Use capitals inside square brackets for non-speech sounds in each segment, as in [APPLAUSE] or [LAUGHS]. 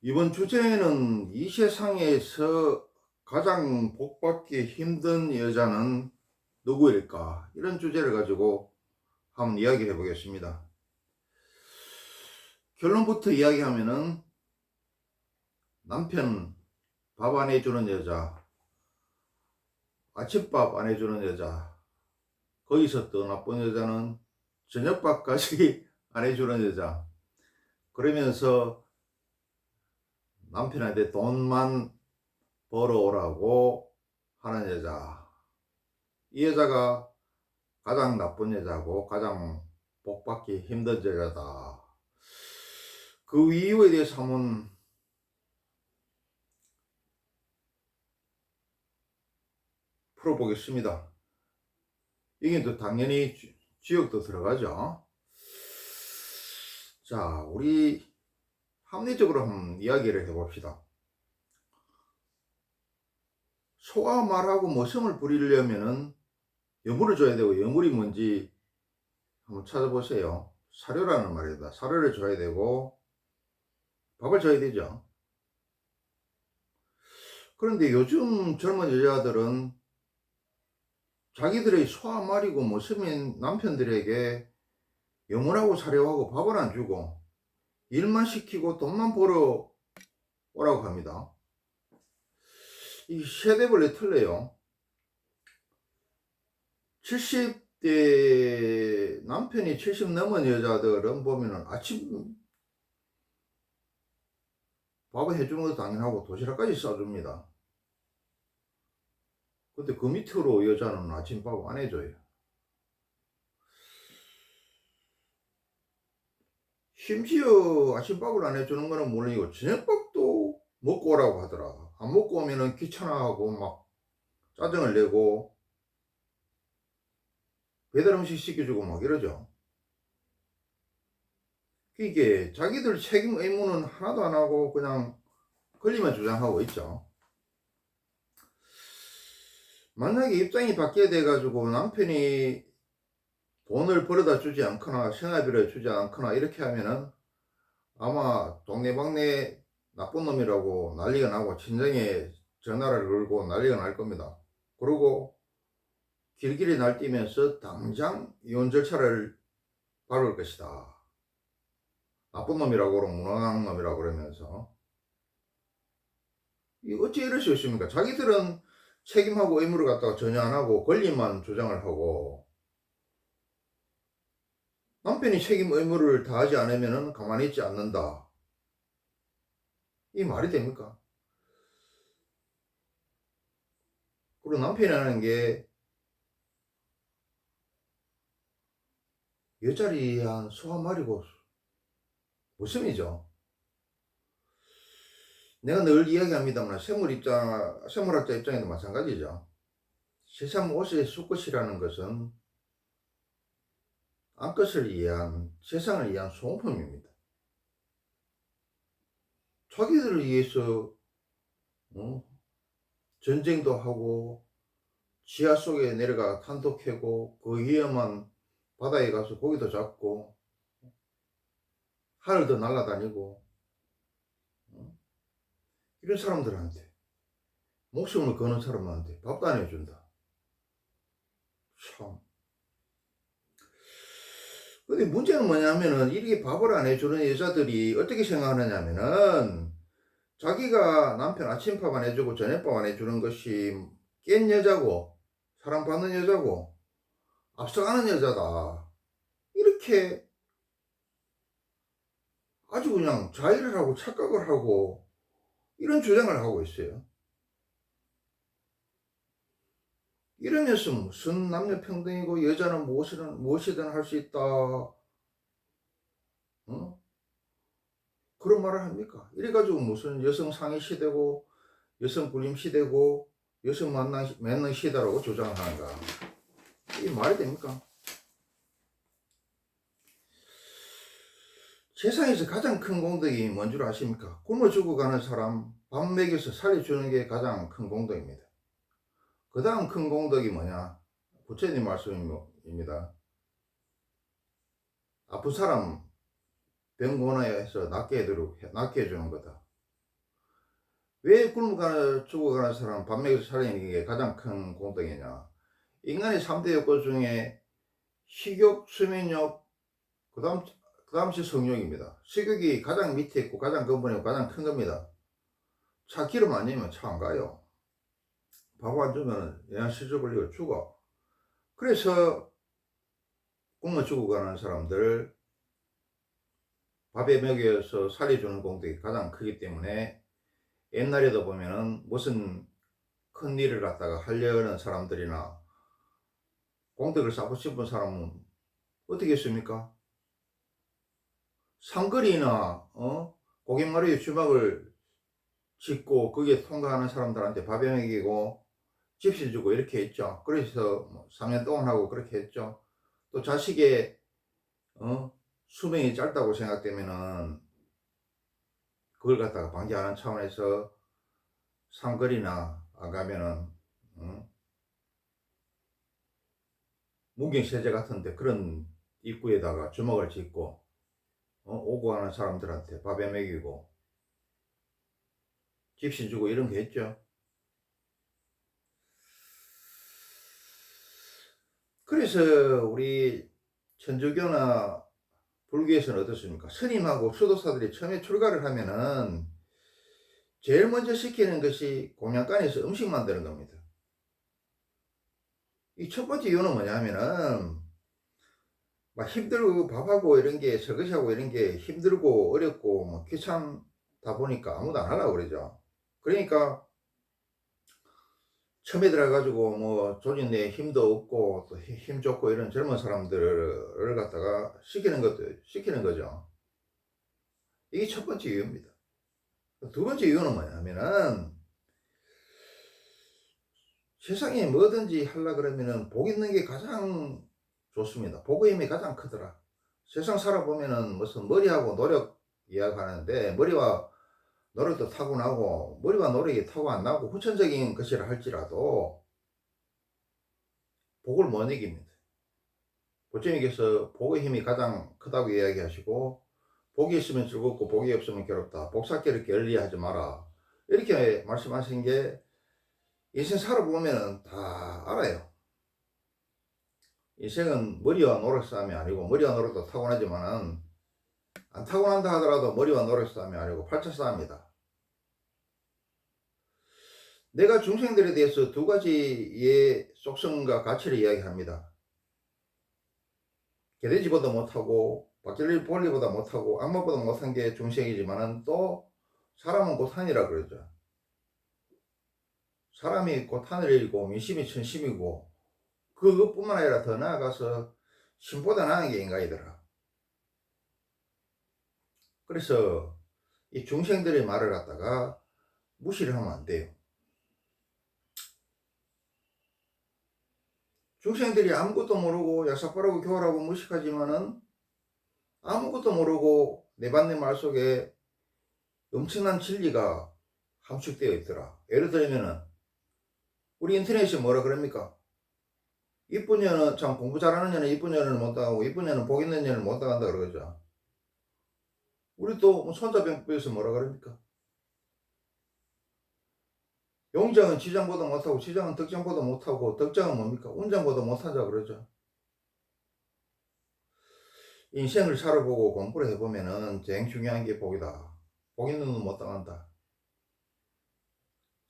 이번 주제는 이 세상에서 가장 복받기 힘든 여자는 누구일까? 이런 주제를 가지고 한번 이야기해 보겠습니다. 결론부터 이야기하면은 남편 밥 안 해주는 여자, 아침밥 안 해주는 여자, 거기서 더 나쁜 여자는 저녁밥까지 [LAUGHS] 안 해주는 여자. 그러면서 남편한테 돈만 벌어오라고 하는 여자. 이 여자가 가장 나쁜 여자고 가장 복받기 힘든 여자다. 그 이유에 대해서 한번 풀어보겠습니다. 이게 또 당연히 지- 지역도 들어가죠. 자, 우리 합리적으로 한번 이야기를 해봅시다. 소와 말하고 모성을 부리려면은 여물을 줘야 되고 여물이 뭔지 한번 찾아보세요. 사료라는 말이다. 사료를 줘야 되고 밥을 줘야 되죠. 그런데 요즘 젊은 여자들은 자기들의 소와 말이고 모성인 남편들에게 영원하고 사료하고 밥을 안 주고 일만 시키고 돈만 벌어 오라고 합니다. 이 세대별로 틀려요. 70대 남편이 70 넘은 여자들은 보면은 아침 밥을 해주는 것도 당연하고 도시락까지 싸줍니다. 근데 그 밑으로 여자는 아침밥 안 해줘요. 심지어 아침밥을 안 해주는 거는 물론이고 저녁밥도 먹고 오라고 하더라. 안 먹고 오면은 귀찮아하고 막 짜증을 내고 배달 음식 시켜주고 막 이러죠. 이게 자기들 책임 의무는 하나도 안 하고 그냥 권리만 주장하고 있죠. 만약에 입장이 바뀌게 돼가지고 남편이 돈을 벌어다 주지 않거나 생활비를 주지 않거나 이렇게 하면은 아마 동네방네 나쁜 놈이라고 난리가 나고 친정에 전화를 걸고 난리가 날 겁니다. 그리고 길길이 날뛰면서 당장 이혼 절차를 밟을 것이다. 나쁜 놈이라고 무능한 놈이라고 그러면서 이 어찌 이럴 수 있습니까? 자기들은 책임하고 의무를 갖다가 전혀 안 하고 권리만 주장을 하고 남편이 책임 의무를 다하지 않으면 가만히 있지 않는다. 이 말이 됩니까? 그리고 남편이라는 게 여자리 한 소한 마리고 무슨이죠? 내가 늘 이야기합니다만 생물 입장, 생물학자 입장에도 마찬가지죠. 세상 옷의 수컷이라는 것은 암컷을 위한 세상을 위한 소모품입니다. 자기들을 위해서 어? 전쟁도 하고 지하 속에 내려가 탄도 캐고 그 위험한 바다에 가서 고기도 잡고 하늘도 날아다니고 어? 이런 사람들한테 목숨을 거는 사람한테 밥도 안 해준다. 참. 근데 문제는 뭐냐면은 이렇게 밥을 안 해주는 여자들이 어떻게 생각하느냐면은 자기가 남편 아침밥 안 해주고 저녁밥 안 해주는 것이 깬 여자고 사랑받는 여자고 앞서가는 여자다. 이렇게 아주 그냥 자의를 하고 착각을 하고 이런 주장을 하고 있어요. 이러면서 무슨 남녀 평등이고 여자는 무엇이든 무엇이든 할 수 있다. 어? 그런 말을 합니까? 이래가지고 무슨 여성 상위 시대고 여성 불임 시대고 여성 만남 만능 시대라고 주장을 하는가? 이게 말이 됩니까? 세상에서 가장 큰 공덕이 뭔 줄 아십니까? 굶어 죽어가는 사람 밥 먹여서 살려주는 게 가장 큰 공덕입니다. 그 다음 큰 공덕이 뭐냐? 부처님 말씀입니다. 아픈 사람 병원에서 낫게 해도록 낫게 해주는 거다. 왜 굶어가는 죽어가는 사람 밥 먹여서 살리는 게 가장 큰 공덕이냐 인간의 3대 욕구 중에 식욕, 수면욕, 그 다음 그 다음이 성욕입니다 식욕이 가장 밑에 있고 가장 근본이고 가장 큰 겁니다 차 기름 아니면 차 안 가요 밥안 주면 영양실조 걸리고 죽어 그래서 굶어 죽어가는 사람들 밥에 먹여서 살려주는 공덕이 가장 크기 때문에 옛날에도 보면은 무슨 큰 일을 갖다가 하려는 사람들이나 공덕을 쌓고 싶은 사람은 어떻게 했습니까? 상거리나 어? 고객마루에 주막을 짓고 거기에 통과하는 사람들한테 밥에 먹이고 집시 주고 이렇게 했죠. 그래서 뭐 3년 동안 하고 그렇게 했죠. 또 자식의 어? 수명이 짧다고 생각되면은 그걸 갖다가 방지하는 차원에서 상거리나 안 가면은 어? 문경세제 같은데 그런 입구에다가 주먹을 짓고 어? 오고 가는 사람들한테 밥에 먹이고 집신 주고 이런 게 했죠. 그래서 우리 천주교나 불교에서는 어떻습니까? 스님하고 수도사들이 처음에 출가를 하면은 제일 먼저 시키는 것이 공양간에서 음식 만드는 겁니다. 이 첫 번째 이유는 뭐냐면은 막 힘들고 밥하고 이런 게 설거지하고 이런 게 힘들고 어렵고 뭐 귀찮다 보니까 아무도 안 하려고 그러죠. 그러니까 처음에 들어가가지고 뭐 조직 내 힘도 없고 또 힘 좋고 이런 젊은 사람들을 갖다가 시키는 것도 시키는 거죠. 이게 첫 번째 이유입니다. 두 번째 이유는 뭐냐면은 세상에 뭐든지 하려 그러면은 복 있는 게 가장 좋습니다. 복의 힘이 가장 크더라. 세상 살아보면은 무슨 머리하고 노력 이야기하는데 머리와 노력도 타고나고 머리와 노력이 타고 안 나고 후천적인 것이라 할지라도 복을 못 이깁니다. 부처님께서 복의 힘이 가장 크다고 이야기하시고 복이 있으면 즐겁고 복이 없으면 괴롭다. 복사기를 결리하지 마라. 이렇게 말씀하신 게 인생 살아보면 다 알아요. 인생은 머리와 노력 싸움이 아니고 머리와 노력도 타고나지만은 안 타고난다 하더라도 머리와 노력 싸움이 아니고 팔자 싸움이다. 내가 중생들에 대해서 두 가지의 속성과 가치를 이야기합니다. 개돼지보다 못하고 박젤리 볼리보다 못하고 악마보다 못한 게 중생이지만은 또 사람은 곧 하늘이라 그러죠. 사람이 곧 하늘이고 민심이 천심이고 그것뿐만 아니라 더 나아가서 신보다 나은 게 인간이더라. 그래서 이 중생들의 말을 갖다가 무시를 하면 안 돼요. 중생들이 아무것도 모르고 야사바라고 교활하고 무식하지만은 아무것도 모르고 내 받내 말 속에 엄청난 진리가 함축되어 있더라. 예를 들면은 우리 인터넷에 뭐라 그럽니까? 이쁜 년은 참 공부 잘하는 년은 이쁜 년을 못 당하고 이쁜 년은 복 있는 년을 못 당한다 그러죠. 우리 또 손자병법에서 뭐라 그럽니까? 용장은 지장보다 못하고 지장은 덕장보다 못하고 덕장은 뭡니까? 운장보다 못하자 그러죠. 인생을 살아보고 공부를 해보면은 제일 중요한 게 복이다. 복 있는 놈못 당한다.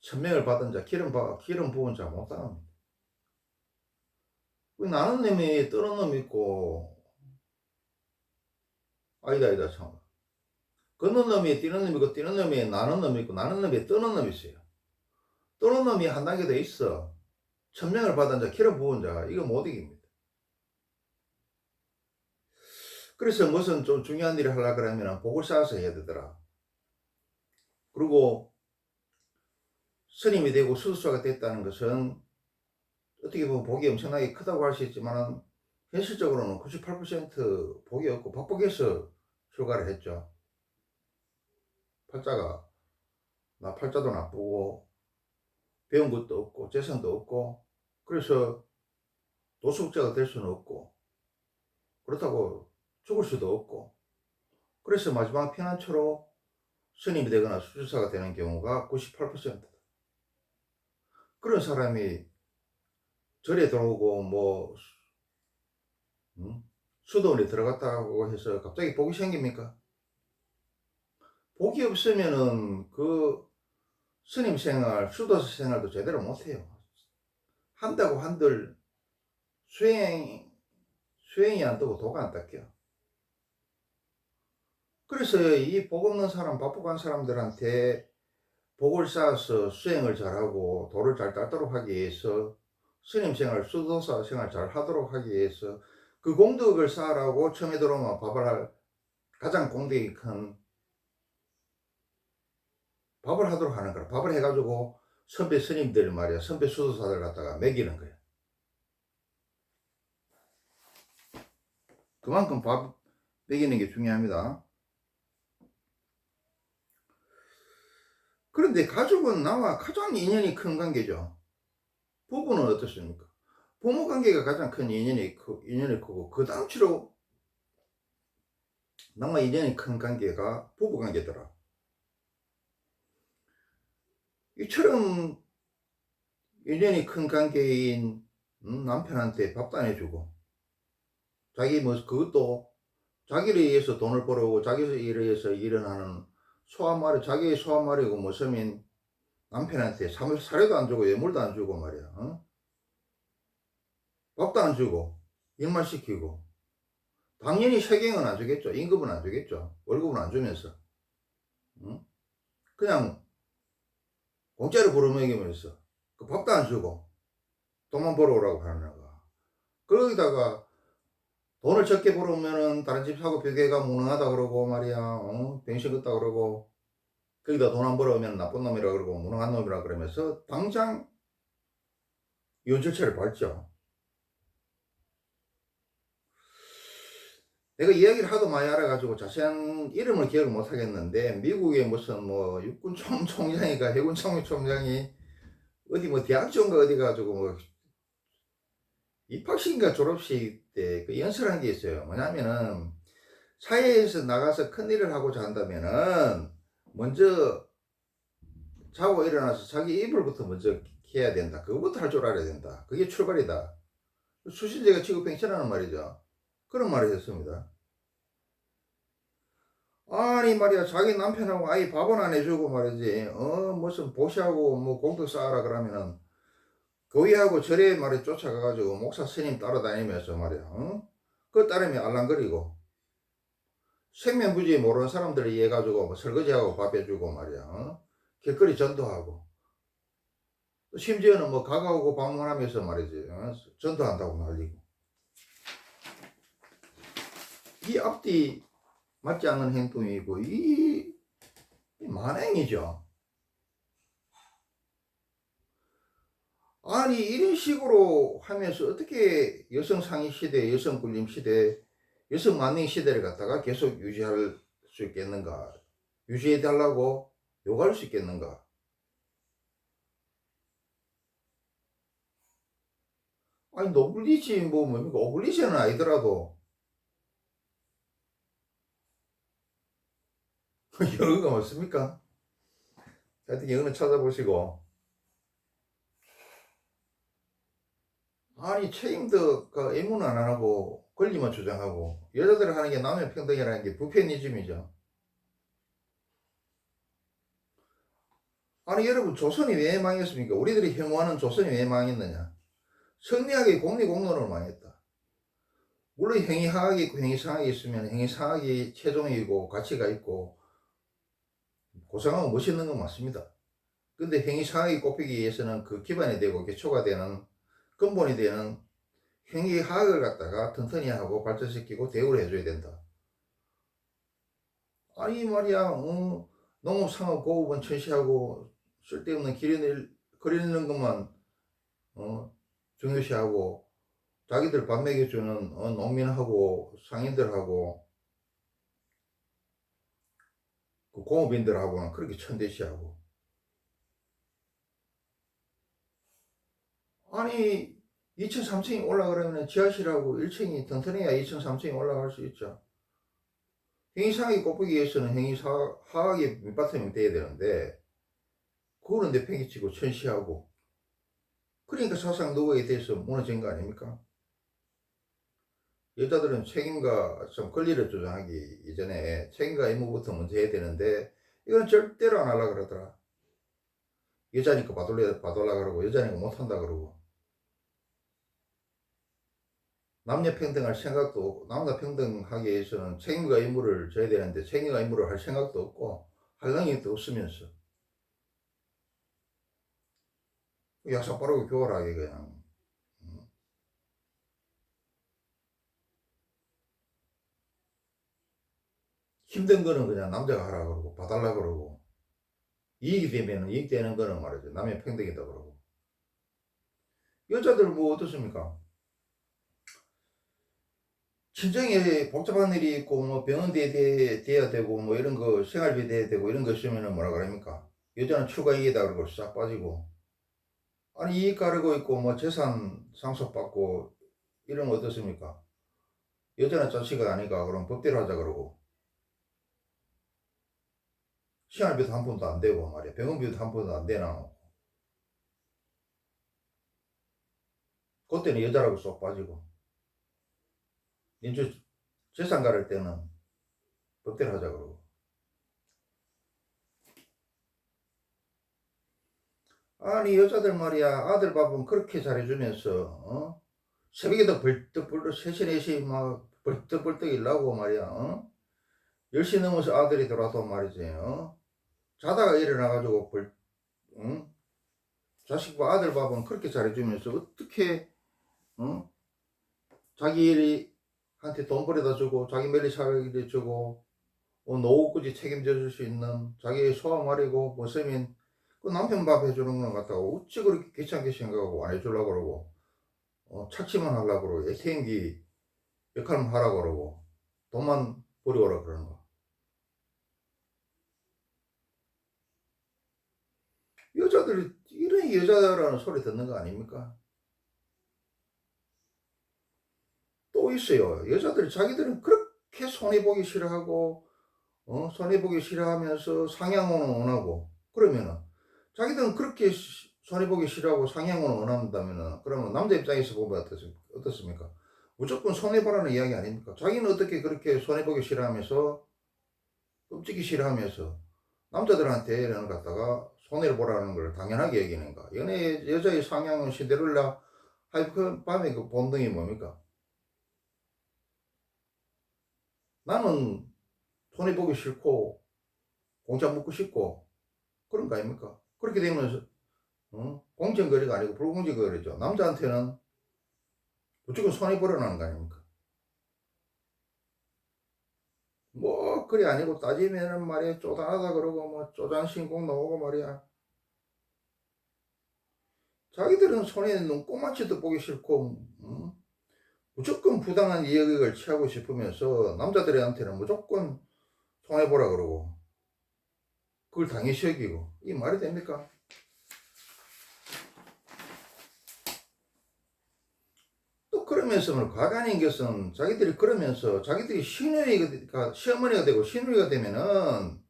천명을 받은 자, 기름, 바, 기름 부은 자 못 당합니다. 그 나는 놈이 떠는 놈 있고, 아니다, 아니다, 참. 걷는 놈이 뛰는 놈이고, 뛰는 놈이 나는 놈이 있고, 나는 놈이 떠는 놈이 있어요. 떠는 놈이 한 단계 더 있어. 천명을 받은 자, 기름 부은 자, 이거 못 이깁니다. 그래서 무슨 좀 중요한 일을 하려 그러면 복을 쌓아서 해야 되더라. 그리고 스님이 되고 수도사가 됐다는 것은 어떻게 보면 복이 엄청나게 크다고 할 수 있지만 현실적으로는 98% 복이 없고 박복해서 출가를 했죠. 팔자가 나 팔자도 나쁘고 배운 것도 없고 재산도 없고 그래서 도숙자가 될 수는 없고 그렇다고 죽을 수도 없고 그래서 마지막 피난처로 스님이 되거나 수주사가 되는 경우가 98%다. 그런 사람이 절에 들어오고 뭐 음? 수도원에 들어갔다고 해서 갑자기 복이 생깁니까? 복이 없으면은 그 스님 생활, 수도사 생활도 제대로 못해요. 한다고 한들 수행, 수행이 안 되고 도가 안 닦여. 그래서 이 복 없는 사람, 바쁘간 사람들한테 복을 쌓아서 수행을 잘하고 도를 잘 닦도록 하기 위해서 스님 생활, 수도사 생활 잘 하도록 하기 위해서 그 공덕을 쌓으라고 처음에 들어오면 밥을 할 가장 공덕이 큰 밥을 하도록 하는 거야. 밥을 해가지고 선배 스님들 말이야. 선배 수도사들 갖다가 먹이는 거야. 그만큼 밥 먹이는 게 중요합니다. 그런데 가족은 나와 가장 인연이 큰 관계죠. 부부는 어떻습니까? 부모 관계가 가장 큰 인연이, 크, 인연이 크고, 그 다음치로 나와 인연이 큰 관계가 부부 관계더라. 이처럼 인연이 큰 관계인 음, 남편한테 밥도 안 해주고, 자기 뭐, 그것도 자기를 위해서 돈을 벌어오고, 자기를 위해서 일어나는 소한마리, 자기의 소한마리고 모섬인 남편한테 사료- 사료도 안 주고, 예물도 안 주고 말이야. 어? 밥도 안 주고, 일만 시키고, 당연히 세경은 안 주겠죠. 임금은 안 주겠죠. 월급은 안 주면서. 응? 그냥 공짜로 벌어먹이면서 그 밥도 안 주고 돈만 벌어오라고 하는 거야. 거기다가 돈을 적게 벌어오면은 다른 집 사고 벽에가 무능하다 그러고 말이야. 어? 병신 같다 그러고 거기다 돈 안 벌어오면 나쁜 놈이라 그러고 무능한 놈이라 그러면서 당장 절차를 밟죠. 내가 이야기를 하도 많이 알아가지고 자세한 이름을 기억을 못 하겠는데 미국의 무슨 뭐 육군 총 총장이가 해군 총 총장이 어디 뭐 대학교인가 어디 가지고 뭐 입학식인가 졸업식 때 그 연설한 게 있어요. 뭐냐면은 사회에서 나가서 큰 일을 하고자 한다면은 먼저 자고 일어나서 자기 이불부터 먼저 해야 된다. 그거부터 할 줄 알아야 된다. 그게 출발이다. 수신제가 취급행치라는 말이죠. 그런 말을 했습니다. 아니 말이야 자기 남편하고 아이 밥은 안 해주고 말이지 어 무슨 보시하고 뭐 공덕 쌓아라 그러면은 교회하고 절에 말이 쫓아가가지고 목사 스님 따라다니면서 말이야 어? 그 따름이 알랑거리고 생면부지 모르는 사람들을 이해 가지고 뭐 설거지하고 밥 해주고 말이야 어? 길거리 전도하고 또 심지어는 뭐 가가오고 방문하면서 말이지 어? 전도한다고 난리고 이 앞뒤 맞지 않는 행동이고 이, 이 만행이죠. 아니 이런 식으로 하면서 어떻게 여성 상위 시대, 여성 군림 시대, 여성 만행 시대를 갖다가 계속 유지할 수 있겠는가? 유지해 달라고 요구할 수 있겠는가? 아니 노블리지 뭐 뭡니까? 오블리지는 아니더라도 영어가 맞습니까? 하여튼 영어는 찾아보시고 아니 그 의무는 안 하고 권리만 주장하고 여자들 하는 게 남녀 평등이라는 게 부패니즘이죠. 아니 여러분 조선이 왜 망했습니까? 우리들이 혐오하는 조선이 왜 망했느냐? 성리학의 공리공론으로 망했다. 물론 행위하학이 있고 행위상학이 있으면 행위상학이 최종이고 가치가 있고 고상하고 멋있는 건 맞습니다. 근데 행위상학이 꼽히기 위해서는 그 기반이 되고 기초가 되는 근본이 되는 행위학을 갖다가 튼튼히 하고 발전시키고 대우를 해줘야 된다. 아니 말이야 어, 농업 상업 고급은 천시하고 쓸데없는 기르는 거리는 것만 어, 중요시하고 자기들 밥 먹여주는 어, 농민하고 상인들하고 그 공업인들하고는 그렇게 천대시하고. 아니 2층 3층이 올라가려면 지하실하고 1층이 튼튼해야 2층 3층이 올라갈 수 있죠. 행위상학이 꼽기 위해서는 행위하학이 밑바탕이 돼야 되는데 그거는 내 팽이치고 천시하고. 그러니까 사상 노고에 대해서 무너진 거 아닙니까? 여자들은 책임과 좀 권리를 조정하기 이전에 책임과 의무부터 먼저 해야 되는데 이건 절대로 안 하려고 그러더라. 여자니까 봐둘래, 봐둘라 그러고 여자니까 못한다 그러고. 남녀 평등할 생각도 없고 남녀 평등하기 위해서는 책임과 의무를 져야 되는데 책임과 의무를 할 생각도 없고 할 능력도 없으면서. 약속 빠르고 교활하게 그냥 음. 힘든 거는 그냥 남자가 하라 그러고 봐달라 그러고 이익이 되면 이익되는 거는 말이죠 남녀 평등이다 그러고 여자들 뭐 어떻습니까? 친정에 복잡한 일이 있고 뭐 병원 대 돼야 되고 뭐 이런 거 생활비 돼야 되고 이런 거 있으면은 뭐라 그럽니까? 여자는 추가 이익이다 그러고 싹 빠지고 아니 이익 가르고 있고 뭐 재산 상속받고 이런 거 어떻습니까? 여자는 자식이 아니까 그럼 법대로 하자 그러고 생활비도 한 푼도 안 되고 말이야 병원비도 한 푼도 안 되나 그때는 여자라고 쏙 빠지고 인주 재산 가를 때는 법대로 하자 그러고 아니 여자들 말이야 아들 밥은 그렇게 잘해주면서 어? 새벽에도 벌떡벌떡 3시 4시 막 벌떡벌떡 일나고 말이야 어? 10시 넘어서 아들이 들어와도 말이지 어? 자다가 일어나가지고 벌, 응? 자식과 아들 밥은 그렇게 잘해주면서 어떻게 어? 자기 일이 한테 돈 벌여다 주고 자기 멜리 사기를 주고 어, 노후까지 책임져 줄 수 있는 자기의 소아말이고 모습인 그 남편 밥 해주는 건 갖다가 어찌 그렇게 귀찮게 생각하고 안 해주려고 그러고 어, 착취만 하려고 그러고 애태인기 역할만 하라고 그러고 돈만 버려오라 그러는 거 여자들이 이런 여자라는 소리 듣는 거 아닙니까? 또 있어요. 여자들이 자기들은 그렇게 손해보기 싫어하고, 어, 손해보기 싫어하면서 상향은 원하고, 그러면은, 자기들은 그렇게 시- 손해보기 싫어하고 상향은 원한다면은, 그러면 남자 입장에서 보면 어떻습니까? 무조건 손해보라는 이야기 아닙니까? 자기는 어떻게 그렇게 손해보기 싫어하면서, 끔찍이 싫어하면서, 남자들한테 걸 갖다가 손해를 보라는 걸 당연하게 여기는가? 연애, 여자의 상향은 시데렐라, 하이 그 밤의 그 본능이 뭡니까? 나는 손해 보기 싫고 공짜 먹고 싶고 그런 거 아닙니까? 그렇게 되면 어? 공정거래가 아니고 불공정거래죠. 남자한테는 무조건 손해보려는 거 아닙니까? 뭐 그래 아니고 따지면은 말이야 쪼잔하다 그러고 뭐 쪼잔신공 나오고 말이야 자기들은 손에 눈꼬마치도 보기 싫고 음? 무조건 부당한 이익을 취하고 싶으면서 남자들한테는 무조건 손해보라 그러고 그걸 당연시 여기고 이 말이 됩니까? 그러면서 뭐 과간인 것은 자기들이 그러면서 자기들이 시누이가 시어머니가 되고 시누이가 되면은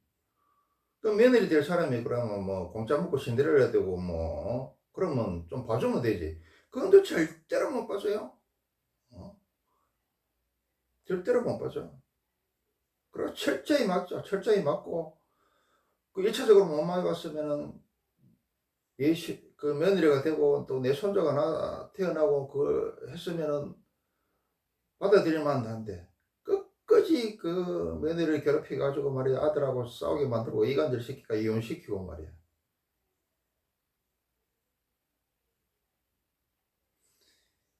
또 며느리 될 사람이 그러면 뭐 공짜 먹고 신데렐라 되고 뭐 그러면 좀 봐주면 되지 그건 또 절대로 못 봐줘요 어? 절대로 못 봐줘. 그리고 철저히 맞죠. 철저히 맞고, 그 1차적으로 못 맞았으면은, 예시, 그 며느리가 되고, 또 내 손자가 나, 태어나고, 그걸 했으면은, 받아들일 만 한데, 끝까지 그 며느리를 괴롭혀가지고 말이야, 아들하고 싸우게 만들고, 이간질 시키니까 이혼시키고 말이야.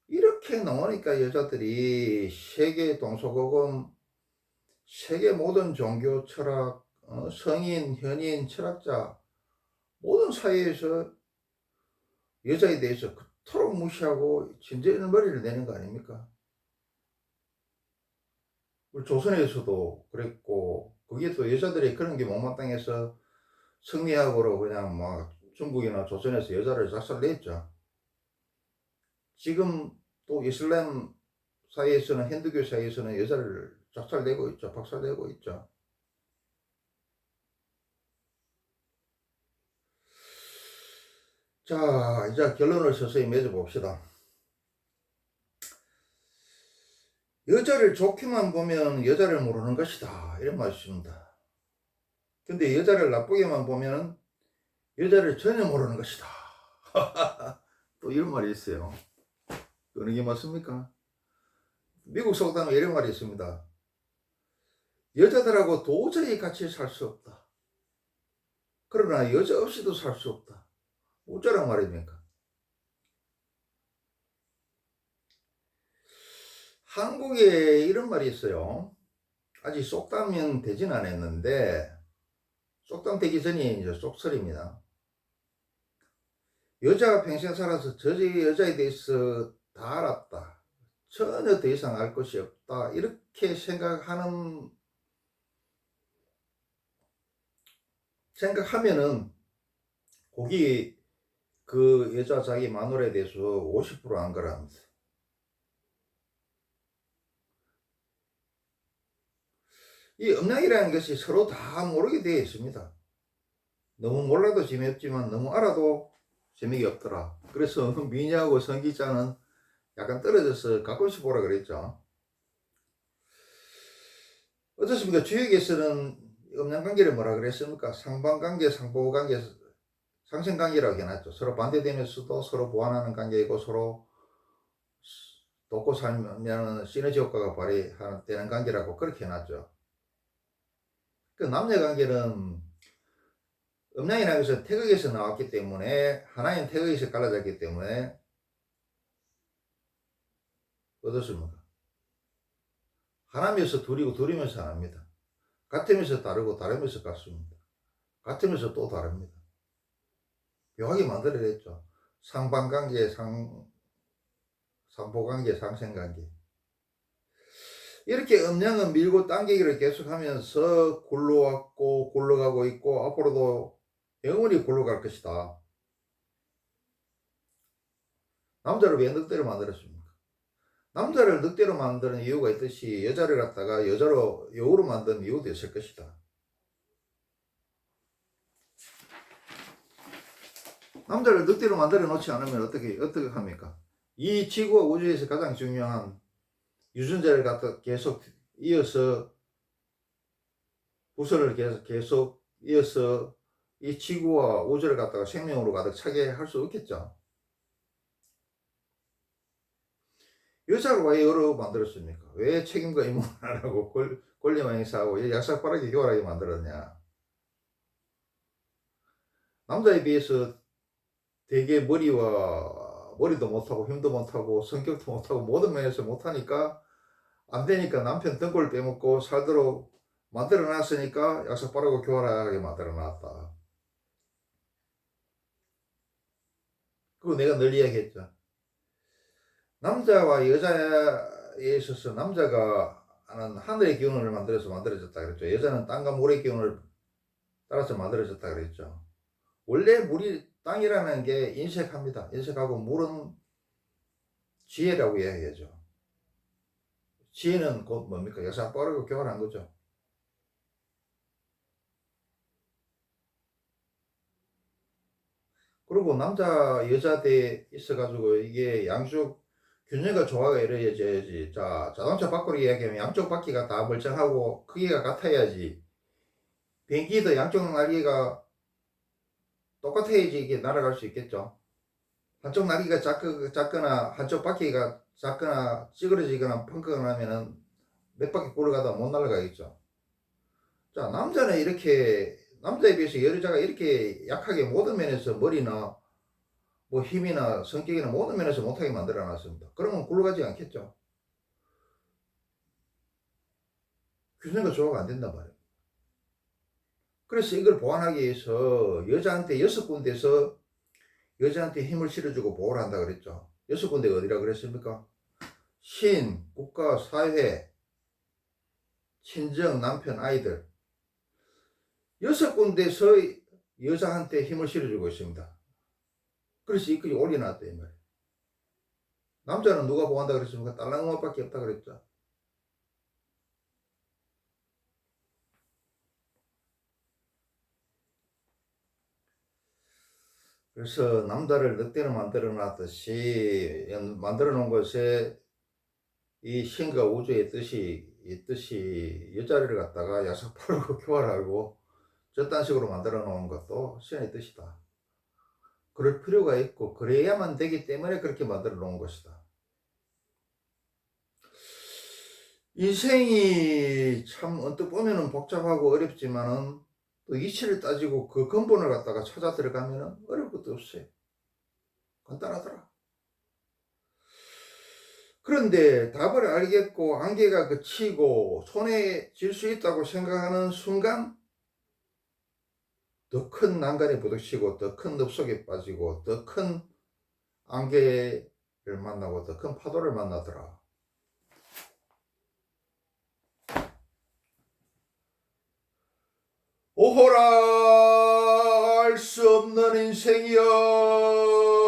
이렇게 나오니까 여자들이 세계 동서고금, 세계 모든 종교 철학, 어, 성인, 현인, 철학자, 모든 사회에서 여자에 대해서 그토록 무시하고 진저리는 머리를 내는 거 아닙니까? 우리 조선에서도 그랬고, 거기에 또 여자들이 그런 게 못마땅해서 승리하고로 그냥 막 중국이나 조선에서 여자를 작살냈죠. 지금 또 이슬람 사이에서는 힌두교 사이에서는 여자를 작살내고 있죠. 박살내고 있죠. 자, 이제 결론을 서서히 맺어봅시다. 여자를 좋게만 보면 여자를 모르는 것이다. 이런 말씀입니다. 근데 여자를 나쁘게만 보면 여자를 전혀 모르는 것이다. [LAUGHS] 또 이런 말이 있어요. 어느 게 맞습니까? 미국 속담에 이런 말이 있습니다. 여자들하고 도저히 같이 살 수 없다. 그러나 여자 없이도 살 수 없다. 어쩌란 말입니까? 한국에 이런 말이 있어요. 아직 속담은 되진 않았는데, 속담 되기 전이 이제 속설입니다. 여자가 평생 살아서 저 여자에 대해서 다 알았다. 전혀 더 이상 알 것이 없다. 이렇게 생각하는, 생각하면은, 거기 그 여자 자기 마누라에 대해서 50%안 거랍니다. 이 음양이라는 것이 서로 다 모르게 되어 있습니다. 너무 몰라도 재미없지만 너무 알아도 재미가 없더라. 그래서 [LAUGHS] 미녀하고 성기자는 약간 떨어져서 가끔씩 보라 그랬죠. 어떻습니까? 주역에서는 음양관계를 뭐라 그랬습니까? 상반관계, 상보관계, 상생 관계라고 해놨죠. 서로 반대되면서도 서로 보완하는 관계이고 서로 돕고 살면 시너지 효과가 발휘되는 관계라고 그렇게 해놨죠. 그 남녀 관계는 음양이라는 것은 태극에서 나왔기 때문에 하나인 태극에서 갈라졌기 때문에 어떻습니까? 하나면서 둘이고 둘이면서 하나입니다. 같으면서 다르고 다르면서 같습니다. 같으면서 또 다릅니다. 묘하게 만들어냈죠. 상반관계, 상, 상보관계, 상생관계. 이렇게 음양은 밀고 당기기를 계속하면서 굴러왔고 굴러가고 있고 앞으로도 영원히 굴러갈 것이다. 남자를 왜 늑대로 만들었습니까? 남자를 늑대로 만드는 이유가 있듯이 여자를 갖다가 여자로 여우로 만드는 이유도 있을 것이다. 남자를 늑대로 만들어 놓지 않으면 어떻게 어떻게 합니까? 이 지구와 우주에서 가장 중요한 유전자를 갖다 계속 이어서 부서를 계속 계속 이어서 이 지구와 우주를 갖다가 생명으로 가득 차게 할수 없겠죠. 여자를 왜 여러 만들었습니까? 왜 책임과 의무를 안 하고 권리만 행사하고 약삭빠르게 교활하게 만들었냐? 남자에 비해서 되게 머리와 머리도 못하고 힘도 못하고 성격도 못하고 모든 면에서 못하니까 안 되니까 남편 등골 빼먹고 살도록 만들어 놨으니까 약속 빠르고 교활하게 만들어 놨다. 그리고 내가 늘 이야기했죠. 남자와 여자에 있어서 남자가 하는 하늘의 기운을 만들어서 만들어졌다 그랬죠. 여자는 땅과 물의 기운을 따라서 만들어졌다 그랬죠. 원래 물이 땅이라는 게 인색합니다. 인색하고 물은 지혜라고 이야기하죠. 지혜는 곧 뭡니까? 여사 빠르고 교활한 거죠. 그리고 남자 여자 대 있어가지고 이게 양쪽 균형과 조화가 이루어져야지. 자 자동차 바꾸로 이야기하면 양쪽 바퀴가 다 멀쩡하고 크기가 같아야지. 비행기도 양쪽 날개가 똑같아야지 이게 날아갈 수 있겠죠. 한쪽 날개가 작거, 작거나 한쪽 바퀴가 작거나 찌그러지거나 펑크가 나면은 몇 바퀴 굴러가다 못 날아가겠죠. 자 남자는 이렇게 남자에 비해서 여자가 이렇게 약하게 모든 면에서 머리나 뭐 힘이나 성격이나 모든 면에서 못하게 만들어 놨습니다. 그러면 굴러가지 않겠죠. 균형과 조화가 안 된단 말이에요. 그래서 이걸 보완하기 위해서 여자한테 여섯 군데서 여자한테 힘을 실어주고 보호를 한다 그랬죠. 여섯 군데가 어디라 그랬습니까? 신, 국가, 사회, 친정, 남편, 아이들. 여섯 군데서 여자한테 힘을 실어주고 있습니다. 그래서 이끌이 올려놨다, 이 말이에요. 남자는 누가 보호한다 그랬습니까? 딸랑 엄마밖에 없다 그랬죠. 그래서 남다를 늑대를 만들어 놨듯이 만들어 놓은 것에 이 신과 우주의 뜻이 있듯이 여자를 갖다가 야삭파르고 [LAUGHS] 교활하고 저딴 식으로 만들어 놓은 것도 신의 뜻이다. 그럴 필요가 있고 그래야만 되기 때문에 그렇게 만들어 놓은 것이다. 인생이 참 언뜻 보면은 복잡하고 어렵지만은 또 이치를 따지고 그 근본을 갖다가 찾아 들어가면은 어려울 것도 없어요. 간단하더라. 그런데 답을 알겠고 안개가 그치고 손에 질 수 있다고 생각하는 순간 더 큰 난간에 부딪히고 더 큰 늪속에 빠지고 더 큰 안개를 만나고 더 큰 파도를 만나더라. 오호라! 알 수 없는 인생이여!